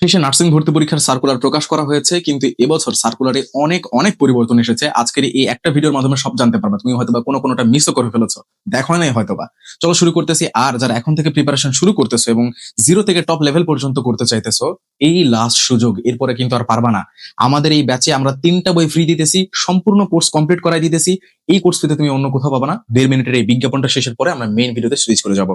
শেষে নার্সিং ভর্তি পরীক্ষার সার্কুলার প্রকাশ করা হয়েছে, কিন্তু এবছর সার্কুলারে অনেক অনেক পরিবর্তন এসেছে। আজকের এই একটা ভিডিওর মাধ্যমে সব জানতে পারবে। তুমি হয়তোবা কোনো, কোনোটা মিসও করে ফেলেছো। দেখো নাই হয়তোবা। চলো শুরু করতেছি। আর যারা এখন থেকে প্রিপারেশন শুরু করতেছো এবং জিরো থেকে টপ লেভেল পর্যন্ত করতে চাইতেছো, এই লাস্ট সুযোগ, এরপরে কিন্তু আর পারবা না। আমাদের এই ব্যাচে আমরা তিনটা বই ফ্রি দিতেছি, সম্পূর্ণ কোর্স কমপ্লিট করাই দিতেছি। এই কোর্স পেতে তুমি অন্য কোথাও পাবা না। দেড় মিনিটের এই বিজ্ঞাপনটা শেষের পরে আমরা মেইন ভিডিওতে সুইচ করে যাব।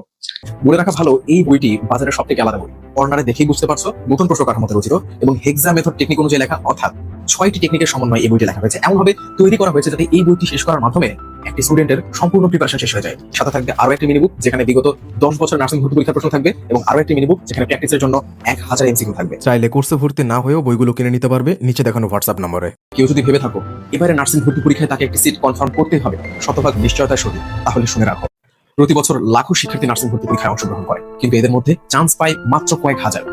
বলে রাখা ভালো, এই বইটি বাজারের সব থেকে আলাদা বই। কর্নারে দেখেই বুঝতে পারছ নতুন প্রশ্ন কাঠামোতে রচিত এবং হেক্সা মেথড টেকনিক অনুযায়ী লেখা অর্থাৎ ছয়টি টেকনিকের সমন্বয়ে এই বইটি লেখা হয়েছে। এমন ভাবে তৈরি করা হয়েছে যাতে এই বইটি শেষ করার মাধ্যমে একটি স্টুডেন্টের সম্পূর্ণ প্রিপারেশন শেষ হয়ে যায়। সাথে থাকবে আরও একটি মিনিবুক যেখানে বিগত দশ বছর নার্সিং ভর্তি পরীক্ষার প্রশ্ন থাকবে এবং আরও একটি মিনিবুক যেখানে প্র্যাকটিসের জন্য এক হাজার এমসিকিউ থাকবে। চাইলে কোর্সে ভর্তি না হয়েও বইগুলো কিনে নিতে পারবে। নিচে দেখানো হোয়াটসঅ্যাপ নম্বরে। কেউ যদি ভেবে থাকো এবারে নার্সিং ভর্তি পরীক্ষায় তাকে একটি সিট কনফার্ম করতে হবে। শতভাগ নিশ্চয়তার সহিত। তাহলে শুনে রাখো। প্রতি বছর লাখো শিক্ষার্থী নার্সিং ভর্তি পরীক্ষায় অংশগ্রহণ করে। কিন্তু এদের মধ্যে চান্স পায় মাত্র কয়েক হাজার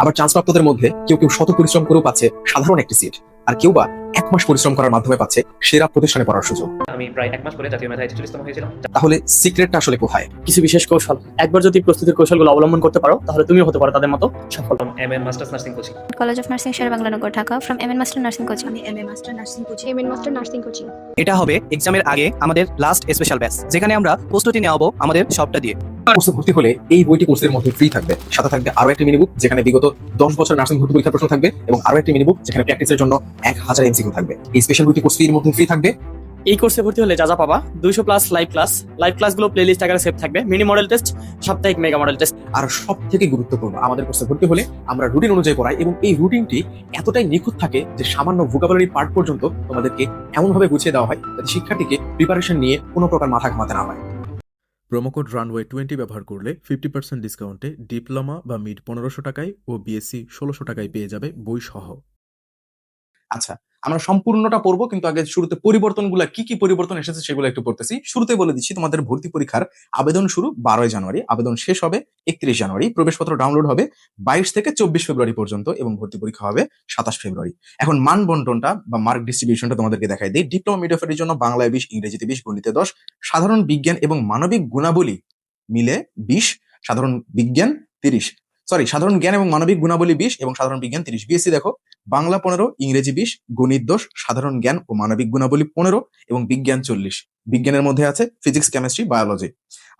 আবার চান্স প্রাপ্তদের মধ্যে কেউ কেউ শত পরিশ্রম করেও পাচ্ছে সাধারণ একটি সিট, আর কেউ বা এক মাস পরিশ্রম করার মাধ্যমে পাচ্ছে সেরা প্রতিষ্ঠানে পড়ার সুযোগ। আমি প্রায় এক মাস পরে জাতীয় মেধায় ছেচল্লিশতম হয়েছিলাম। তাহলে সিক্রেটটা আসলে কোথায়? কিছু বিশেষ কৌশল। একবার যদি প্রস্তুতির কৌশলগুলো অবলম্বন করতে পারো তাহলে তুমিও হতে পারো তাদের মতো সফল। M N masters nursing coaching College of Nursing, Sher Bangalore, Dhaka, from MN Master Nursing Coaching. আমি M A master nursing coaching M A master nursing coaching এটা হবে এক্সামের আগে আমাদের লাস্ট স্পেশাল ব্যাচ যেখানে আমরা প্রস্তুতি নেওয়াবো আমাদের সবটা দিয়ে। কোর্সে ভর্তি হলে এই বইটি কোর্সের মধ্যে ফ্রি থাকবে। সাথে থাকবে আরও একটি মিনিবুক যেখানে বিগত দশ বছর নার্সিং ভর্তি পরীক্ষার প্রশ্ন থাকবে এবং আরও একটি মিনিবুক যেখানে প্র্যাকটিসের জন্য এক হাজার এমসিকিউ থাকবে। এই স্পেশাল বইটি কোর্স ফির মধ্যে ফ্রি থাকবে। এই কোর্সে ভর্তি হলে যা যা পাবা দুইশো প্লাস লাইভ ক্লাস লাইভ ক্লাসগুলো প্লেলিস্ট আকারে সেভ থাকবে। মিনি মডেল টেস্ট সাপ্তাহিক মেগা মডেল টেস্ট আর সব থেকে গুরুত্বপূর্ণ আমাদের কোর্সে ভর্তি হলে আমরা রুটিন অনুযায়ী পড়াই এবং এই রুটিনটি এতটাই নিখুঁত থাকে যে সামান্য ভোকাবুলারি পার্ট পর্যন্ত তোমাদেরকে এমনভাবে গুছিয়ে দেওয়া হয় যাতে শিক্ষার্থীকে প্রিপারেশন নিয়ে কোনো প্রকার মাথা ঘামাতে না হয়। প্রোমোকোড রানওয়ে টোয়েন্টি ব্যবহার করলে ফিফটি পার্সেন্ট ডিসকাউন্টে ডিপ্লোমা বা মিড পনেরোশো টাকায় ও বিএসসি ষোলোশো টাকায় পেয়ে যাবে বই সহ। আচ্ছা আমরা সম্পূর্ণটা পড়ব, কিন্তু আগে শুরুতে পরিবর্তনগুলো কি কি পরিবর্তন এসেছে সেগুলো একটু পড়তেছি। শুরুতে বলে দিচ্ছি, তোমাদের ভর্তি পরীক্ষার আবেদন শুরু বারোই জানুয়ারি, আবেদন শেষ হবে একত্রিশ জানুয়ারি, প্রবেশপত্র ডাউনলোড হবে বাইশ থেকে চব্বিশ ফেব্রুয়ারি পর্যন্ত এবং ভর্তি পরীক্ষা হবে সাতাশ ফেব্রুয়ারি। এখন মান বন্টনটা বা মার্ক ডিস্ট্রিবিউশনটা তোমাদেরকে দেখাই দিই। ডিপ্লোমা মিডিয়াফের জন্য বাংলায় বিশ, ইংরেজিতে বিশ, গণিতে দশ, সাধারণ বিজ্ঞান এবং মানবিক গুণাবলী মিলে বিশ, সাধারণ বিজ্ঞান তিরিশ। সরি সাধারণ জ্ঞান এবং মানবিক গুণাবলী বিশ এবং সাধারণ বিজ্ঞান তিরিশ। বিএসসি দেখো, বাংলা পনেরো, ইংরেজি বিশ, গণিত দোষ সাধারণ জ্ঞান ও মানবিক গুণাবলী পনেরো এবং বিজ্ঞান চল্লিশ। বিজ্ঞানের মধ্যে আছে ফিজিক্স কেমিস্ট্রি বায়োলজি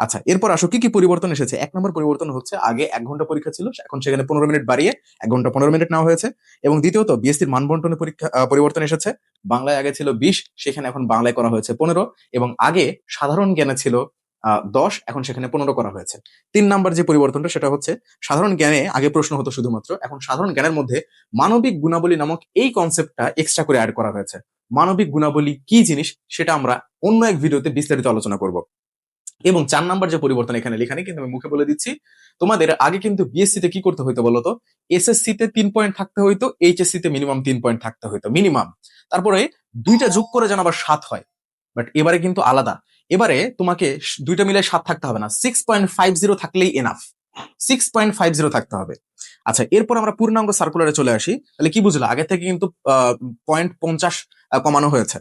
আচ্ছা এরপর আসো কি কি পরিবর্তন এসেছে? এক নম্বর পরিবর্তন হচ্ছে আগে এক ঘণ্টা পরীক্ষা ছিল, এখন সেখানে পনেরো মিনিট বাড়িয়ে এক ঘণ্টা পনেরো মিনিট নেওয়া হয়েছে। এবং দ্বিতীয়ত বিএসসির মানবন্টনের পরীক্ষা পরিবর্তন এসেছে। বাংলায় আগে ছিল বিশ, সেখানে এখন বাংলায় করা হয়েছে পনেরো এবং আগে সাধারণ জ্ঞানে ছিল দশ, এখন সেখানে পনেরো করা হয়েছে। তিন নাম্বার যে পরিবর্তনটা, সেটা হচ্ছে সাধারণ জ্ঞানে আগে প্রশ্ন হতো শুধুমাত্র, এখন সাধারণ জ্ঞানের মধ্যে মানবিক গুণাবলী নামক এই কনসেপ্টটা এক্সট্রা করে অ্যাড করা হয়েছে। মানবিক গুণাবলী কি জিনিস, সেটা আমরা অন্য এক ভিডিওতে বিস্তারিত আলোচনা করব। এবং চার নাম্বার যে পরিবর্তন এখানে লেখা নেই, কিন্তু আমি মুখে বলে দিচ্ছি, তোমাদের আগে কিন্তু বিএসসি তে কি করতে হইতো বলতো? এসএসসি তে তিন পয়েন্ট থাকতে হইতো এইচএসসি তে মিনিমাম তিন পয়েন্ট থাকতে হইতো মিনিমাম তারপরে দুইটা যোগ করে যেন আবার সাত হয় বাট এবারে কিন্তু আলাদা। এবারে তোমাকে দুইটা মিলে সাত থাকতে হবে না। সিক্স পয়েন্ট ফাইভ জিরো থাকলেই enough six point five zero থাকতে হবে। আচ্ছা এরপর আমরা পূর্ণাঙ্গ সার্কুলারে চলে আসি। তাহলে কি বুঝলা? আগে থেকে কিন্তু পয়েন্ট পঞ্চাশ কমানো হয়েছে।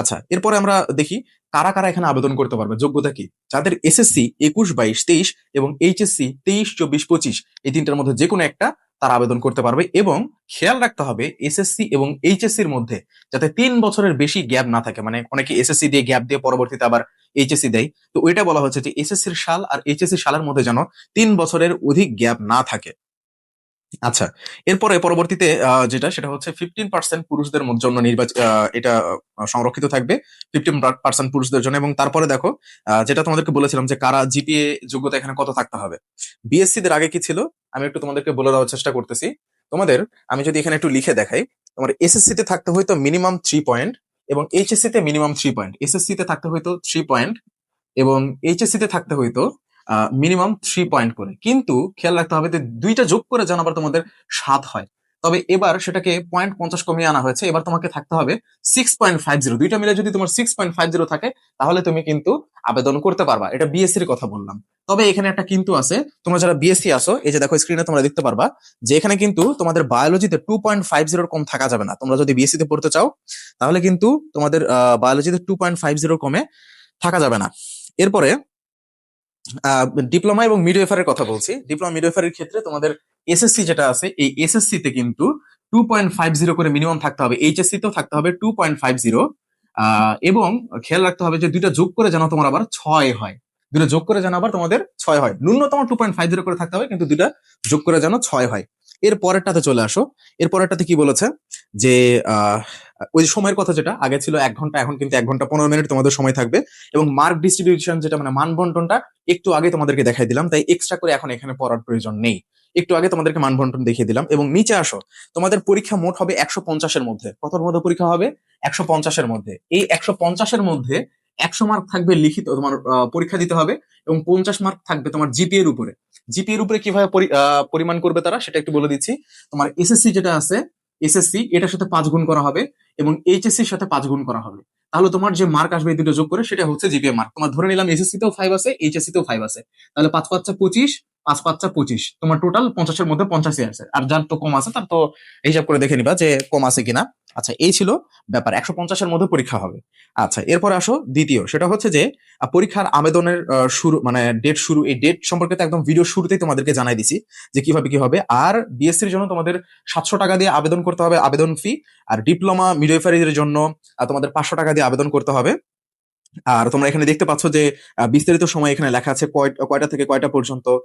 আচ্ছা এরপরে আমরা দেখি কারা কারা এখানে আবেদন করতে পারবে। যোগ্যতা কি? যাদের এসএসসি একুশ, বাইশ, তেইশ এবং এইচএসসি তেইশ, চব্বিশ, পঁচিশ এই তিনটার মধ্যে যে কোনো একটা তারা আবেদন করতে পারবে এবং খেয়াল রাখতে হবে এসএসসি এবং এইচএসসি এর মধ্যে যাতে তিন বছরের বেশি গ্যাপ না থাকে। মানে অনেকে এসএসসি দিয়ে গ্যাপ দিয়ে পরবর্তীতে আবার এইচএসসি দেয়। তো ওইটা বলা হচ্ছে যে এসএসসির সাল আর এইচএসসি সালের মধ্যে যেন তিন বছরের অধিক গ্যাপ না থাকে। আচ্ছা এরপরে পরবর্তীতে যেটা, সেটা হচ্ছে ফিফটিন পার্সেন্ট পুরুষদের জন্য নির্বাচন এটা সংরক্ষিত থাকবে ফিফটিন পার্সেন্ট পুরুষদের জন্য। এবং তারপরে দেখো যেটা তোমাদেরকে বলেছিলাম যে কারা জিপিএ যোগ্যতা এখানে কত থাকতে হবে। বিএসসি দের আগে কি ছিল? আমি একটু তোমাদেরকে বলে দেওয়ার চেষ্টা করতেছি। তোমাদের, আমি যদি এখানে একটু লিখে দেখাই, তোমার এসএসসি তে থাকতে হয়তো মিনিমাম থ্রি পয়েন্ট এবং এইচএসসি তে মিনিমাম থ্রি পয়েন্ট এসএসসি তে থাকতে হইতো থ্রি পয়েন্ট এবং এইচএসসি তে থাকতে হয়তো মিনিমাম থ্রি পয়েন্ট করে। কিন্তু খেয়াল রাখতে হবে যে দুইটা যোগ করে যেন আবার তোমাদের সাত হয়। তবে এবার সেটাকে পয়েন্ট পঞ্চাশ কমিয়ে আনা হয়েছে। এবার তোমাকে থাকতে হবে সিক্স পয়েন্ট ফাইভ জিরো দুইটা মিলে যদি তোমার সিক্স পয়েন্ট ফাইভ জিরো থাকে, তাহলে তুমি কিন্তু আবেদন করতে পারবা। এটা বিএসসির কথা বললাম। তবে এখানে একটা কিন্তু আছে, তোমরা যারা বিএসসি আসো এই যে দেখো স্ক্রিনে তোমরা দেখতে পারবা যে এখানে কিন্তু তোমাদের বায়োলজিতে টু পয়েন্ট ফাইভ জিরোর কম থাকা যাবে না। তোমরা যদি বিএসসি তে পড়তে চাও, তাহলে কিন্তু তোমাদের বায়োলজিতে টু পয়েন্ট ফাইভ জিরোর কমে থাকা যাবে না। এরপরে ডিপ্লোমা এবং মিডওয়েফারের কথা বলছি। ডিপ্লোমা মিডওয়েফারের ক্ষেত্রে তোমাদের এসএসসি যেটা আছে, এই এসএসসি তে কিন্তু টু পয়েন্ট ফাইভ জিরো করে মিনিমাম থাকতে হবে। এইচএসসি তেও থাকতে হবে টু পয়েন্ট ফাইভ জিরো এবং খেয়াল রাখতে হবে যে দুইটা যোগ করে যেন তোমার আবার ছয় হয়। দুটো যোগ করে যেন আবার তোমাদের ছয় হয়। ন্যূনতম টু পয়েন্ট ফাইভ জিরো করে থাকতে হবে, কিন্তু দুইটা যোগ করে যেন ছয় হয়। এর পরেরটাতে চলে আসো। এর পরেরটাতে কি বলেছে? যে ওই সময়ের কথা যেটা, আগে ছিল এক ঘণ্টা, এখন কিন্তু এক ঘণ্টা পনেরো মিনিট তোমাদের সময় থাকবে। এবং মার্ক ডিস্ট্রিবিউশন যেটা মানে মান বন্টনটা একটু আগে তোমাদেরকে দেখাই দিলাম, তাই এক্সট্রা করে এখন এখানে পড়ার প্রয়োজন নেই। একটু আগে তোমাদেরকে মান বন্টন দেখিয়ে দিলাম। এবং নিচে আসো, তোমাদের পরীক্ষা মোট হবে একশো পঞ্চাশের মধ্যে। কতর মধ্যে পরীক্ষা হবে? একশো পঞ্চাশের মধ্যে। এই একশো পঞ্চাশের মধ্যে একশো মার্ক থাকবে লিখিত, তোমার পরীক্ষা দিতে হবে এবং পঞ্চাশ মার্ক থাকবে তোমার জিপি এর উপরে। জিপি এর উপরে কীভাবে পরিমাণ করবে তারা সেটা একটু বলে দিচ্ছি। তোমার এসএসসি যেটা আছে এসএসসি এটার সাথে পাঁচ গুণ করা হবে এবং এইচএসসি এর সাথে পাঁচ গুণ করা হবে। তাহলে তোমার যে মার্ক আসবে দুটো যোগ করে সেটা হচ্ছে জিপিএ মার্ক তোমার ধরে নিলাম এসএসসি তেও ফাইভ আছে এইচএসসি তেও ফাইভ আছে। তাহলে পাঁচ পাঁচটা পঁচিশ পাঁচ পাঁচটা পঁচিশ। তোমার টোটাল পঞ্চাশের মধ্যে পঞ্চাশই আছে। আর যার তো কম আছে, তার তো হিসাব করে দেখে নিবা যে কম আছে কিনা। আচ্ছা এই ছিল ব্যাপার। একশো পঞ্চাশের মধ্যে পরীক্ষা হবে। আচ্ছা এরপর আসো দ্বিতীয়। সেটা হচ্ছে যে পরীক্ষার আবেদনের শুরু মানে ডেট শুরু, এই ডেট সম্পর্কে তো একদম ভিডিও শুরুতেই তোমাদেরকে জানাই দিছি যে কীভাবে কি হবে। আর বিএসসির জন্য তোমাদের সাতশো টাকা দিয়ে আবেদন করতে হবে আবেদন ফি আর ডিপ্লোমা মিডওয়েফারির জন্য তোমাদের পাঁচশো টাকা দিয়ে আবেদন করতে হবে। আর তোমরা এখানে দেখতে পাচ্ছ যে বিস্তারিত সময় এখানে লেখা আছে কয়- কয়টা থেকে কয়টা পর্যন্ত।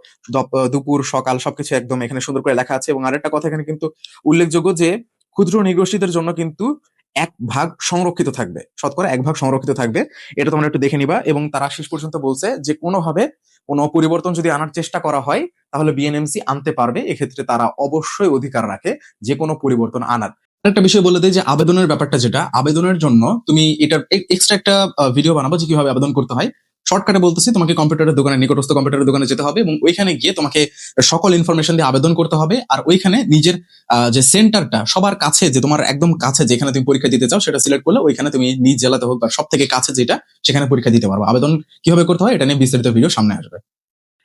দুপুর, সকাল সবকিছু একদম এখানে সুন্দর করে লেখা আছে এবং আরেকটা কথা এখানে কিন্তু উল্লেখযোগ্য যে, ক্ষুদ্র নিগোষ্ঠীদের জন্য কিন্তু এক ভাগ সংরক্ষিত থাকবে। শতকরা এক ভাগ সংরক্ষিত থাকবে। এটা তোমরা একটু দেখে নিবা এবং তারা শেষ পর্যন্ত বলছে যে, কোনোভাবে কোনো পরিবর্তন যদি আনার চেষ্টা করা হয়, তাহলে বিএনএমসি আনতে পারবে। এক্ষেত্রে তারা অবশ্যই অধিকার রাখে যে কোনো পরিবর্তন আনার। একটা বিষয় বলে দেয় যে আবেদনের ব্যাপারটা যেটা, আবেদনের জন্য তুমি এটার এক্সট্রা একটা ভিডিও বানাবো যে কীভাবে আবেদন করতে হয়। শর্টকাটে বলতেছি, তোমাকে কম্পিউটারের দোকানে, নিকটস্থ কম্পিউটারের দোকানে যেতে হবে এবং ওইখানে গিয়ে তোমাকে সকল ইনফরমেশন দিয়ে আবেদন করতে হবে আর ওইখানে নিজের যে সেন্টারটা সবার কাছে, যে তোমার একদম কাছে যেখানে তুমি পরীক্ষা দিতে চাও সেটা সিলেক্ট করলে ওইখানে তুমি নিজ জেলাতে হোক বা সব থেকে কাছে যেটা, সেখানে পরীক্ষা দিতে পারব। আবেদন কীভাবে করতে হয় এটা নিয়ে বিস্তারিত ভিডিও সামনে আসবে।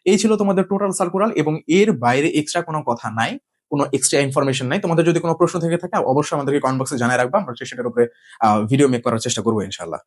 এই ছিল তোমাদের টোটাল সার্কুলার এবং এর বাইরে এক্সট্রা কোনো কথা নাই। কোনো এক্সট্রা ইনফরমেশন নাই। তোমাদের যদি কোনো প্রশ্ন থেকে থাকে, অবশ্যই আমাদেরকে কমেন্ট বক্সে জানিয়ে রাখবা। আমরা সেটার উপরে ভিডিও মেক করার চেষ্টা করব ইনশাল্লাহ